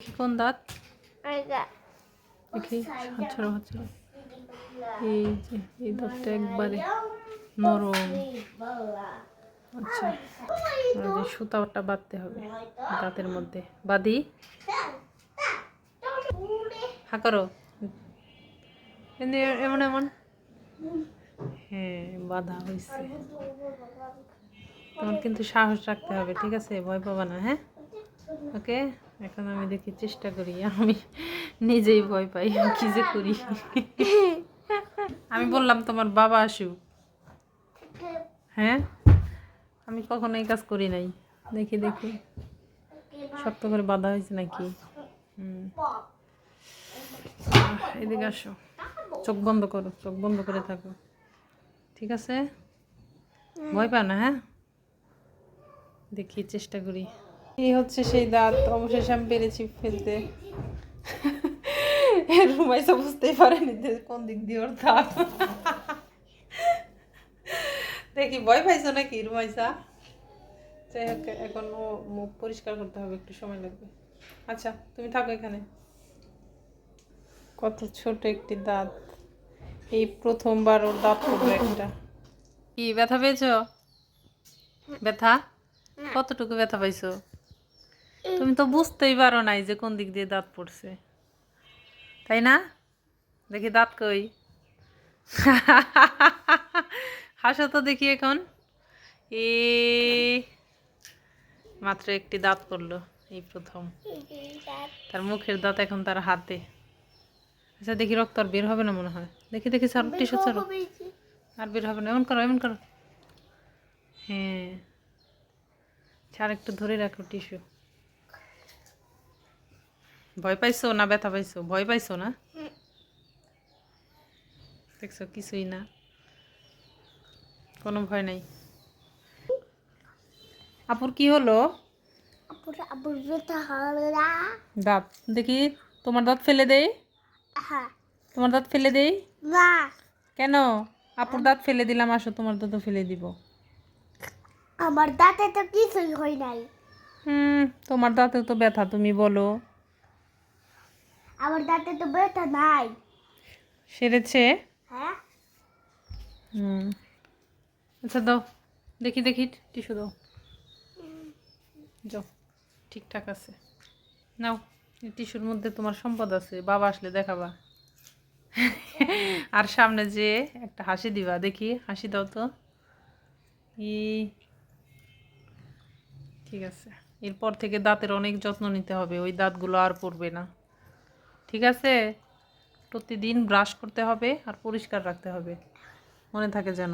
কোন দাঁত? দেখি হাতছাড়া হাতছাড়া এই যে এই দাঁতটা একবারে নরম। আচ্ছা যে সুতাটা বাঁধতে হবে দাঁতের মধ্যে। বাদি। হা করো। এমনি এমন এমন। হ্যাঁ বাধা হয়েছে তোমার কিন্তু সাহস রাখতে হবে ঠিক আছে? ভয় পাবা না হ্যাঁ? ওকে? এখন আমি দেখি চেষ্টা করি, আমি নিজেই ভয় পাই কি যে করি। আমি বললাম, তোমার বাবা আসুক। হ্যাঁ? আমি কখনো এই কাজ করি নাই। দেখি দেখি। শক্ত করে বাধা হয়েছে নাকি? এদিকে আসো। চোখ বন্ধ করো, চোখ বন্ধ করে থাকো। ঠিক আছে? ভয় পা না হ্যাঁ? দেখি, চেষ্টা করি। এই হচ্ছে সেই দাঁত, অবশেষে আমি পেরেছি ফেলতে। রুমাইসা বুঝতেই পারেনি কোন দিক দিয়ে ওর দাঁত। দেখি, ভয় পাইছো নাকি রুমাইসা? যাই হোক, এখন ও মুখ পরিষ্কার করতে হবে, একটু সময় লাগবে। আচ্ছা তুমি থাকো এখানে। কত ছোট একটি দাঁত। এই প্রথমবার ওর দাঁত পড়বে একটা। কি ব্যথা পেয়েছ? ব্যথা? কতটুকু ব্যথা পাইছো? তুমি তো বুঝতেই পারো নাই যে কোন দিক দিয়ে দাঁত পড়ছে। তাই না? দেখি দাঁত কই। হাসো তো দেখি এখন। এ মাত্র একটি দাঁত পড়ল এই প্রথম। তার মুখের দাঁত এখন তার হাতে। আচ্ছা দেখি রক্ত আর বের হবে না মনে হয়। দেখি দেখি ছাড়ো টিস্যু ছাড়ো। আর বের হবে না এমন করো এমন করো। হ্যাঁ। ছাড় একটু ধরে রাখো টিস্যু। ভয় পাইছো না ব্যথা পাইছো? ভয় পাইছো না? দেখছ কিছুই না। কোনো ভয় নাই। আপুর কি হলো? দাঁত দেখি তোমার দাঁত ফেলে দেই। তোমার দাঁত ফেলে দেই? কেন? আপুর দাঁত ফেলে দিলাম আসো তোমার দাঁতও ফেলে দিব। আমার দাঁতে তো কিছুই হয় নাই। হুম তোমার দাঁতে তো ব্যথা তুমি বলো। আমার দাঁতে তো ব্যথা নাই। সেরেছে? হ্যাঁ। হুম। আচ্ছা দাও। দেখি দেখি টিস্যু দাও। যাও ঠিকঠাক আছে। নাও টিস্যুর মধ্যে তোমার সম্পদ আছে। বাবা আসলে দেখাবা। আর সামনে যে একটা হাসি দিবা দেখি হাসি দাও তো। ই ঠিক আছে। এরপর থেকে দাঁতের অনেক যত্ন নিতে হবে ওই দাঁতগুলো আর পড়বে না। ঠিক আছে? প্রতিদিন ব্রাশ করতে হবে আর পরিষ্কার রাখতে হবে। মনে থাকে যেন।